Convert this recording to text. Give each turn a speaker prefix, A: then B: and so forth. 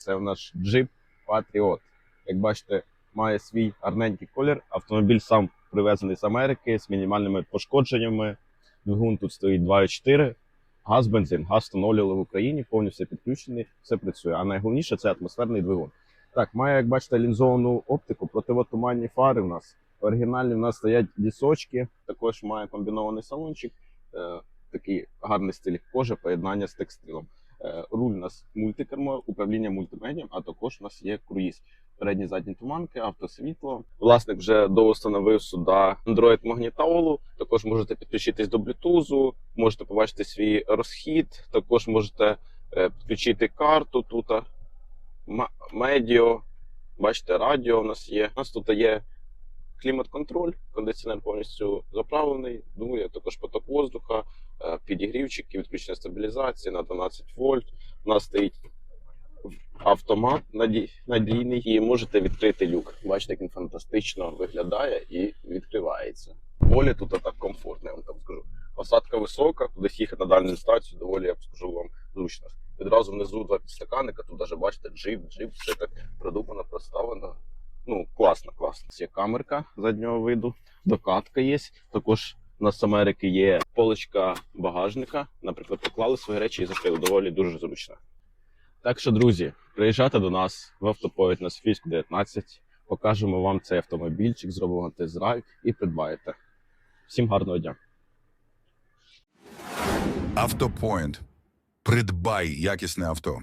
A: Це в наш Jeep Patriot. Як бачите, має свій гарненький колір. Автомобіль сам привезений з Америки з мінімальними пошкодженнями. Двигун тут стоїть 2,4. Газ, бензин, газ встановлювали в Україні, повністю підключений, все працює. А найголовніше це атмосферний двигун. Так, має, як бачите, лінзовану оптику, противотуманні фари в нас. Оригінальні в нас стоять дісочки, також має комбінований салончик, е, такий гарний стиль кожи, поєднання з текстилом. Е, руль у нас мультикермо, управління мультимедіям, а також у нас є круїз. Передні задні туманки, автосвітло. Власник вже доустановив сюди Android магнітолу. Також можете підключитись до Bluetooth, можете побачити свій розхід. Також можете е, підключити карту тут. Медіо, бачите, радіо у нас є. У нас тут є клімат-контроль, кондиціонер повністю заправлений, дує також поток воздуха, підігрівчики, відключення стабілізації на 12 вольт. У нас стоїть автомат наді- надійний і можете відкрити люк. Бачите, як він фантастично виглядає і відкривається. Доволі тут так комфортно, я вам так скажу. Посадка висока, кудись їхати на дальню станцію, доволі, я скажу вам, зручно. Відразу внизу два підстаканника, тут навіть бачите, джип, джип, все так продумано, проставлено. Ну, класно, класно. Є камерка заднього виду, докатка є. Також у нас з Америки є поличка багажника. Наприклад, поклали свої речі і закрили. Доволі дуже зручно. Так що, друзі, приїжджайте до нас в автоповідь на Софійську 19. Покажемо вам цей автомобільчик, зробимо тест-драйв і придбаєте. Всім гарного дня!
B: Автопоінт. Придбай якісне авто.